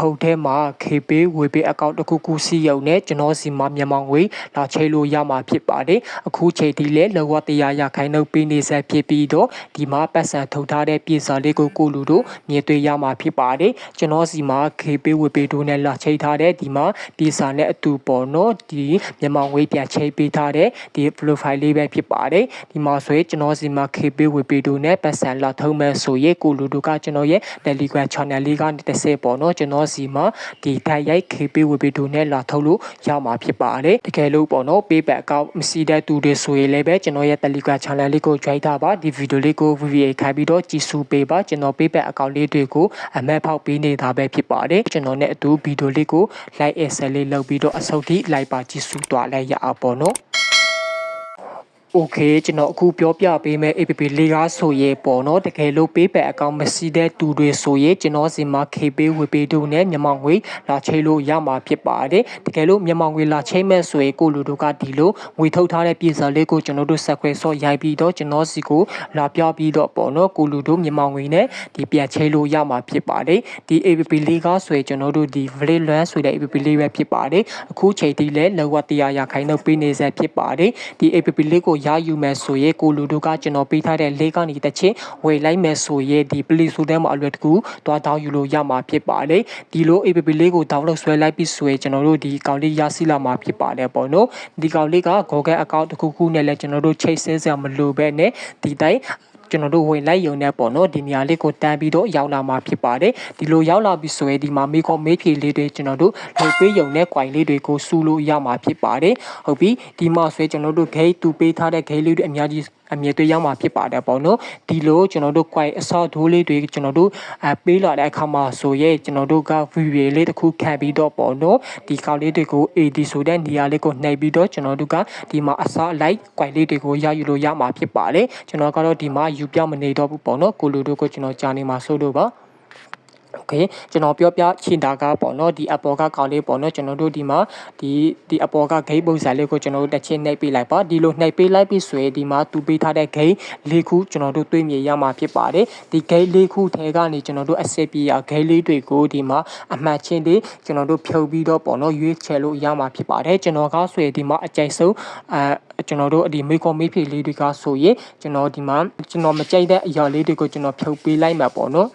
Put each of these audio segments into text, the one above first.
ဖုန်းထဲမှာ KB ဝေပေးအကောင့်တစ်ခုခုစီးရုံနဲ့ကျွန်တော်စီမှာမြန်မာငွေလာချိတ်လို့ရမှာဖြစ်ပါတယ်အခုချိန်ထိလည်းလောကတရားရခိုင်နှုတ်ပေးနေဆက်ဖြစ်ပြီးတော့ဒီမှာပတ်စံထုတ်ထားတဲ့ပြည်စာလေးကိုကိုလူတို့မြင်တွေ့ရမှာဖြစ်ပါတယ်ကျွန်တော်စီမှာ KB ဝေပေးတို့နဲ့လာချိတ်ထားတဲ့ဒီမှာပြည်စာနဲ့အတူပေါ့နော်ဒီမြန်မာငွေပြန်ချိတ်ပေးထားတဲ့ဒီ profile လေးပဲဖြစ်ပါတယ်ဒီမှာဆိုရင်ကျွန်တော်စီမှာ KB ဝေပေးတို့နဲ့ပတ်စံလာထုံးမဲ့ဆိုရင်ကိုလူတို့ကကျွန်တော်ရဲ့ Telegram channel လေးကနေတစ်ဆယ်ပေါ့နော်ကျွန်တော်စီမှာဒီတိုက်ရိုက် KB ဝေပေးတို့နဲ့လာထုတ်လို့ရမှာဖြစ်ပါတယ်တကယ်လို့ပေါ့နော် payback account မရှိတဲ့သူတွေဆိုရင်လည်းပဲကျွန်တော်ရဲ့ Telegram channel လေးကို join ထားပါဒီဗီဒီယိုလေးကို VVA ခိုင်းပြီးတော့ကြည့်စုပေးပါကျွန်တော် payback account လေးတွေကိုအမက်ဖောက်ပေးနေတာပဲဖြစ်ပါတယ်ကျွန်တော်နဲ့အတူဗီဒီယိုလေးကို like and share လေးလုပ်ပြီးတော့အဆုတ်ထိ like ပါကြည့်စုသွားလိုက်ရအောင်ပေါ့နော် โอเคကျွန်တော်အခုပြောပြပေးမယ့် APP လေးကားဆိုရင်ပေါ့နော်တကယ်လို့ PayPal account မရှိတဲ့သူတွေဆိုရင်ကျွန်တော်စီမှာ KB ဝေပေးတို့နဲ့မြန်မာငွေလာချိတ်လို့ရမှာဖြစ်ပါတယ်တကယ်လို့မြန်မာငွေလာချိတ်မဲ့ဆိုရင်ကိုလူတို့ကဒီလိုငွေထုတ်ထားတဲ့ပြည်စာလေးကိုကျွန်တော်တို့ဆက်ခွဲဆော့ရိုက်ပြီးတော့ကျွန်တော်စီကိုလာပြပြီးတော့ပေါ့နော်ကိုလူတို့မြန်မာငွေနဲ့ဒီပြန်ချိတ်လို့ရမှာဖြစ်ပါတယ်ဒီ APP လေးကားဆိုရင်ကျွန်တော်တို့ဒီ Vlay Luan ဆိုတဲ့ APP လေးပဲဖြစ်ပါတယ်အခုချိန်ထိလည်းလောကတရားရခိုင်နှုတ်ပေးနေဆက်ဖြစ်ပါတယ်ဒီ APP လေးကို ရယူမယ်ဆိုရင်ကိုလူတို့ကကျွန်တော်ပေးထားတဲ့လေးကနေတစ်ချင်းဝယ်လိုက်မယ်ဆိုရင်ဒီ Play Store ထဲမှာအလွယ်တကူသွားတောင်းယူလို့ရမှာဖြစ်ပါတယ်ဒီလို APP လေးကို download ဆွဲလိုက်ပြီးဆိုရင်ကျွန်တော်တို့ဒီအကောင့်လေးရရှိလာမှာဖြစ်ပါတယ်ပေါ့နော်ဒီကောင်လေးက Google account တစ်ခုခုနဲ့လည်းကျွန်တော်တို့ချိတ်ဆဲစရာမလိုပဲနဲ့ဒီတိုင်း ကျွန်တော်တို့ဝင်လိုက်ရုံနဲ့ပေါ့နော်ဒီနေရာလေးကိုတန်းပြီးတော့ရောက်လာမှာဖြစ်ပါတယ်ဒီလိုရောက်လာပြီဆိုရင်ဒီမှာမေခေါ်မေးဖြေလေးတွေကျွန်တော်တို့လှုပ်ပေးရုံနဲ့ query လေးတွေကိုစူးလို့ရမှာဖြစ်ပါတယ်ဟုတ်ပြီဒီမှာဆိုရင်ကျွန်တော်တို့ gate တူပေးထားတဲ့ gate လေးတွေအများကြီး အမြင်တွေ့ရမှာဖြစ်ပါတယ်ပေါ့နော်ဒီလိုကျွန်တော်တို့ query အစောဒိုးလေးတွေကျွန်တော်တို့အပေးလာတဲ့အခါမှာဆိုရဲကျွန်တော်တို့က view လေးတစ်ခုခံပြီးတော့ပေါ့နော်ဒီကောက်လေးတွေကို AD ဆိုတဲ့နေရာလေးကိုနှိပ်ပြီးတော့ကျွန်တော်တို့ကဒီမှာအစော like query လေးတွေကိုရယူလို့ရမှာဖြစ်ပါတယ်ကျွန်တော်ကတော့ဒီမှာယူပြမနေတော့ဘူးပေါ့နော်ကိုလူတို့ကိုကျွန်တော်ကြာနေမှာဆိုလို့ပါ โอเคကျွန်တော်ပြောပြချင်တာကပေါ့နော်ဒီ Apple ကကောင်းလေးပေါ့နော်ကျွန်တော်တို့ဒီမှာဒီဒီ Apple က gate ပုံစံလေးကိုကျွန်တော်တို့တစ်ချင်းနှိပ်ပေးလိုက်ပါဒီလိုနှိပ်ပေးလိုက်ပြီးဆိုရင်ဒီမှာတူပေးထားတဲ့ gate လေးခုကျွန်တော်တို့တွေ့မြင်ရမှာဖြစ်ပါတယ်ဒီ gate လေးခုထဲကနေကျွန်တော်တို့ accept ပြရ gate လေးတွေကိုဒီမှာအမှတ်ချင်းတွေကျွန်တော်တို့ဖြုတ်ပြီးတော့ပေါ့နော်ရွေးချယ်လို့ရမှာဖြစ်ပါတယ်ကျွန်တော်ကဆိုရင်ဒီမှာအကြိုက်ဆုံးအဲကျွန်တော်တို့ဒီမေကွန်မေးဖြေလေးတွေကဆိုရင်ကျွန်တော်ဒီမှာကျွန်တော်မကြိုက်တဲ့အရာလေးတွေကိုကျွန်တော်ဖြုတ်ပေးလိုက်မှာပေါ့နော်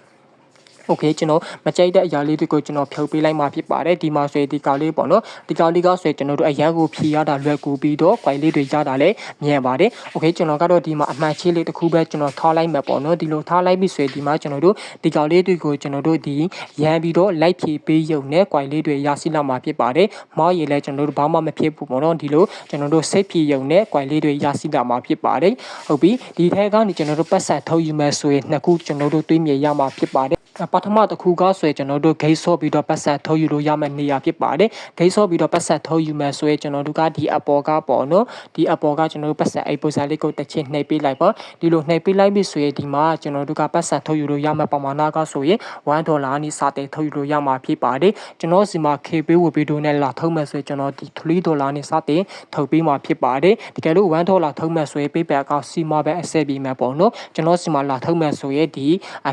โอเคကျွန်တော်မကြိုက်တဲ့အရာလေးတွေကိုကျွန်တော်ဖြုတ်ပေးလိုက်မှဖြစ်ပါတယ်ဒီမှာဆိုရင်ဒီကောင်လေးပေါ့နော်ဒီကောင်လေးကဆိုရင်ကျွန်တော်တို့အရန်ကိုဖြီရတာလွယ်ကူပြီးတော့ quite လေးတွေရတာလည်းမြန်ပါတယ်โอเคကျွန်တော်ကတော့ဒီမှာအမှန်ချင်းလေးတစ်ခုပဲကျွန်တော်ထားလိုက်မှာပေါ့နော်ဒီလိုထားလိုက်ပြီဆိုရင်ဒီမှာကျွန်တော်တို့ဒီကောင်လေးတွေကိုကျွန်တော်တို့ဒီရန်ပြီးတော့ like ဖြည့်ပေးရုံနဲ့ quite လေးတွေရရှိလာမှာဖြစ်ပါတယ်မောက်ရည်လည်းကျွန်တော်တို့ဘာမှမဖြစ်ဘူးပေါ့နော်ဒီလိုကျွန်တော်တို့စိတ်ဖြည့်ရုံနဲ့ quite လေးတွေရရှိလာမှာဖြစ်ပါတယ်ဟုတ်ပြီဒီထဲကနေကျွန်တော်တို့ပတ်ဆက်ထုတ်ယူမယ်ဆိုရင်နှစ်ခုကျွန်တော်တို့တွေးမြင်ရမှာဖြစ်ပါတယ် ် ပထမတစ်ခုကဆိုရင်ကျွန်တော်တို့ gate ဆော့ပြီးတော့ပတ်ဆက်ထုတ်ယူလို့ရမယ့်နေရာဖြစ်ပါတယ် gate ဆော့ပြီးတော့ပတ်ဆက်ထုတ်ယူမယ်ဆိုရင်ကျွန်တော်တို့ကဒီ Apple ကပေါ့နော်ဒီ Apple ကကျွန်တော်တို့ပတ်ဆက်အဲ့ပုံစံလေးကိုတစ်ချက်နှိပ်ပေးလိုက်ပါဒီလိုနှိပ်ပေးလိုက်ပြီဆိုရင်ဒီမှာကျွန်တော်တို့ကပတ်ဆက်ထုတ်ယူလို့ရမယ့်ပမာဏကဆိုရင်1ဒေါ်လာအနိစတဲ့ထုတ်ယူလို့ရမှာဖြစ်ပါတယ်ကျွန်တော်စီမှာ KB ဝယ်ပြီးတော့နဲ့လာထုတ်မယ်ဆိုရင်ကျွန်တော်ဒီ3ဒေါ်လာအနိစတဲ့ထုတ်ပေးမှာဖြစ်ပါတယ်တကယ်လို့1ဒေါ်လာထုတ်မယ်ဆိုရင် PayPal အကောင့်စီမှာပဲအဆက်ပြီးမှာပေါ့နော်ကျွန်တော်စီမှာလာထုတ်မယ်ဆိုရင်ဒီ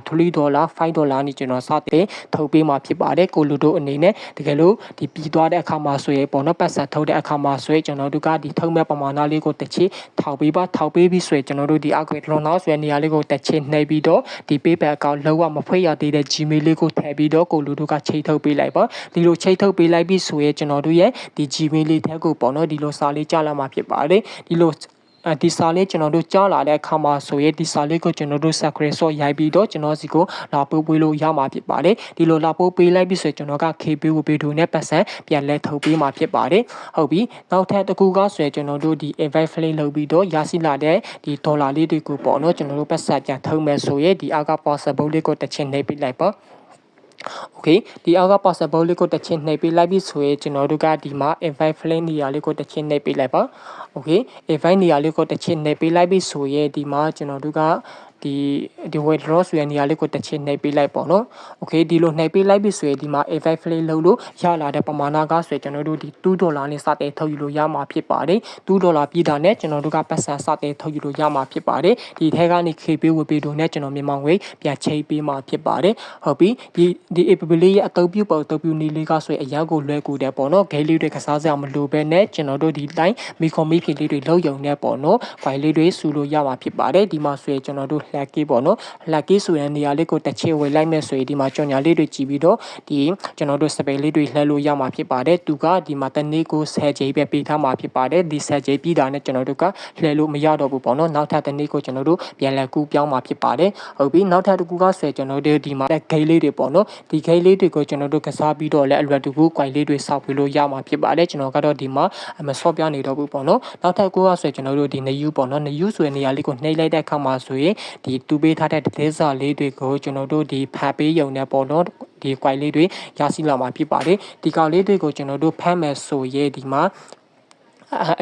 3ဒေါ်လာ5ဒေါ်လာအနိကျွန်တော်စတင်ထုတ်ပေးမှာဖြစ်ပါတယ်ကိုလူတို့အနေနဲ့တကယ်လို့ဒီပြီးသွားတဲ့အခါမှာဆိုရင်ပေါ့နော်ပတ်စံထုတ်တဲ့အခါမှာဆိုရင်ကျွန်တော်တို့ကဒီထုတ်မဲ့ပမာဏလေးကိုတစ်ချေထောက်ပေးပါထောက်ပေးပြီးဆိုရင်ကျွန်တော်တို့ဒီအောက်ကွယ်လွန်နောက်ဆိုရင်နေရာလေးကိုတစ်ချေနှိပ်ပြီးတော့ဒီ PayPal account လောက်ဝမဖွင့်ရသေးတဲ့ Gmail လေးကိုထည့်ပြီးတော့ကိုလူတို့ကချိန်ထုတ်ပေးလိုက်ပါဒီလိုချိန်ထုတ်ပေးလိုက်ပြီးဆိုရင်ကျွန်တော်တို့ရဲ့ဒီ Gmail လေးထဲကိုပေါ့နော်ဒီလိုစာလေးကြားလာမှာဖြစ်ပါတယ်ဒီလိုအဲ ဒီစာလေးကျွန်တော်တို့ကြားလာတဲ့အခါမှာဆိုရင်ဒီစာလေးကိုကျွန်တော်တို့ secret source ရိုက်ပြီးတော့ကျွန်တော်စီကိုလာပို့ပေးလို့ရမှာဖြစ်ပါတယ်ဒီလိုလာပို့ပေးလိုက်ပြီးဆိုရင်ကျွန်တော်က KB ကိုပေးတို့နဲ့ပတ်စံပြန်လဲထုတ်ပေးမှာဖြစ်ပါတယ်ဟုတ်ပြီနောက်ထပ်တစ်ခုကဆိုရင်ကျွန်တော်တို့ဒီ invite flame လုပ်ပြီးတော့ရရှိလာတဲ့ဒီဒေါ်လာလေးတွေကိုပေါ့နော်ကျွန်တော်တို့ပတ်စံပြန်ထုတ်မယ်ဆိုရင်ဒီအောက်က possible လေးကိုတစ်ချက်နှိပ်ပေးလိုက်ပါ โอเคဒီအောက်က possible လေးကိုတစ်ချင်းနှိပ်ပေးလိုက်ပြီဆိုရင်ကျွန်တော်တို့ကဒီမှာ invite flame နေရာလေးကိုတစ်ချင်းနှိပ်ပေးလိုက်ပါโอเค invite နေရာလေးကိုတစ်ချင်းနှိပ်ပေးလိုက်ပြီဆိုရင်ဒီမှာကျွန်တော်တို့က ဒီဒီ weight loss ဆိုတဲ့နေရာလေးကိုတစ်ချက်နှိပ်ပေးလိုက်ပေါ့နော်။ Okay ဒီလိုနှိပ်ပေးလိုက်ပြီဆိုရင်ဒီမှာ effect play လုပ်လို့ရလာတဲ့ပမာဏကဆိုရင်ကျွန်တော်တို့ဒီ2ဒေါ်လာနဲ့စတဲ့ထုတ်ယူလို့ရမှာဖြစ်ပါတယ်။2ဒေါ်လာပြည်တာနဲ့ကျွန်တော်တို့ကပတ်စံစတဲ့ထုတ်ယူလို့ရမှာဖြစ်ပါတယ်။ဒီထဲကနေ KB ဝေပေးတို့နဲ့ကျွန်တော်မြန်မာငွေပြန်ချိန်ပေးမှာဖြစ်ပါတယ်။ဟုတ်ပြီ။ဒီဒီ app လေးရဲ့အသုံးပြုပုံအသုံးပြုနည်းလေးကဆိုရင်အရင်ကိုလွယ်ကူတယ်ပေါ့နော်။ gain လေးတွေကစားစရာမလိုဘဲနဲ့ကျွန်တော်တို့ဒီတိုင်းမိခွန်မိဖြစ်လေးတွေလောက်ယုံနေပေါ့နော်။ file လေးတွေစုလို့ရမှာဖြစ်ပါတယ်။ဒီမှာဆိုရင်ကျွန်တော်တို့ lucky ပေါ့နော် lucky ဆိုတဲ့နေရာလေးကိုတစ်ချေဝေလိုက်မယ်ဆိုရင်ဒီမှာကြော်ညာလေးတွေကြည့်ပြီးတော့ဒီကျွန်တော်တို့စပယ်လေးတွေလှည့်လို့ရမှာဖြစ်ပါတယ်သူကဒီမှာတနေ့ကို10ချိန်ပဲပေးထားမှာဖြစ်ပါတယ်ဒီ10ချိန်ပြီးတာနဲ့ကျွန်တော်တို့ကလှည့်လို့မရတော့ဘူးပေါ့နော်နောက်ထပ်တနေ့ကိုကျွန်တော်တို့ပြန်လည်ကူးပြောင်းမှာဖြစ်ပါတယ်ဟုတ်ပြီနောက်ထပ်တစ်ခုကဆိုရင်ကျွန်တော်တို့ဒီမှာဂိမ်းလေးတွေပေါ့နော်ဒီဂိမ်းလေးတွေကိုကျွန်တော်တို့ကစားပြီးတော့လည်းအလွယ်တကူ quite လေးတွေစောက်ပြီးလို့ရမှာဖြစ်ပါတယ်ကျွန်တော်ကတော့ဒီမှာမဆော့ပြနေတော့ဘူးပေါ့နော်နောက်ထပ်ကိုကဆိုရင်ကျွန်တော်တို့ဒီနယူးပေါ့နော်နယူးဆိုတဲ့နေရာလေးကိုနှိပ်လိုက်တဲ့အခါမှာဆိုရင်ဒီတူပေးထားတဲ့ဒေသစာလေးတွေကိုကျွန်တော်တို့ဒီဖတ်ပေးရုံနဲ့ပေါ့နော်ဒီ quite လေးတွေရရှိလာမှာဖြစ်ပါတယ်ဒီကောင်လေးတွေကိုကျွန်တော်တို့ဖမ်းမယ်ဆိုရင်ဒီမှာ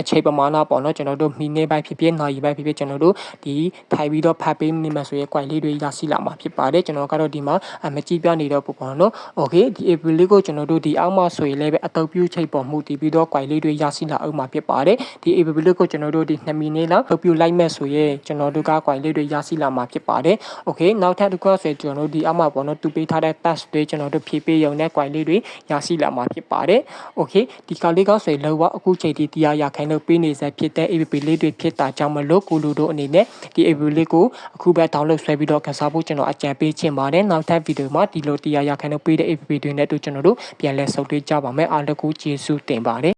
အချိန်ပမာဏပေါ့နော်ကျွန်တော်တို့မိနစ်ပိုင်းဖြစ်ဖြစ်နာရီပိုင်းဖြစ်ဖြစ်ကျွန်တော်တို့ဒီထိုင်ပြီးတော့ဖတ်ပေးနေမှာဆိုရင် quite လေးတွေရရှိလာမှာဖြစ်ပါတယ်ကျွန်တော်ကတော့ဒီမှာမကြည့်ပြနေတော့ဘူးပေါ့နော် okay ဒီ app လေးကိုကျွန်တော်တို့ဒီအောက်မှာဆိုရင်လည်းပဲအတုပ်ပြုချိန်ပေါ်မှုတည်ပြီးတော့ quite လေးတွေရရှိလာအောင်မှာဖြစ်ပါတယ်ဒီ app လေးကိုကျွန်တော်တို့ဒီ2မိနစ်လောက်လုပ်ပြလိုက်မဲ့ဆိုရင်ကျွန်တော်တို့က quite လေးတွေရရှိလာမှာဖြစ်ပါတယ် okay နောက်ထပ်တစ်ခုဆိုရင်ကျွန်တော်တို့ဒီအောက်မှာပေါ့နော်တူပေးထားတဲ့ task တွေကျွန်တော်တို့ဖြည့်ပေးရုံနဲ့ quite လေးတွေရရှိလာမှာဖြစ်ပါတယ် okay ဒီကလေးကဆိုရင်လောကအခုချိန်ထိတရားရခိုင်လို့ပေးနေစေဖြစ်တဲ့ app လေးတွေဖြစ်တာကြောင့်မလို့ကိုလူတို့အနေနဲ့ဒီ app လေးကိုအခုပဲ download ဆွဲပြီးတော့ကစားဖို့ကျွန်တော်အကြံပေးချင်ပါတယ်နောက်ထပ်ဗီဒီယိုမှာဒီလိုတရားရခိုင်လို့ပေးတဲ့ app တွေနဲ့တို့ကျွန်တော်တို့ပြန်လည်ဆုံတွေ့ကြပါမယ်အားလုံးကိုကျေးဇူးတင်ပါတယ်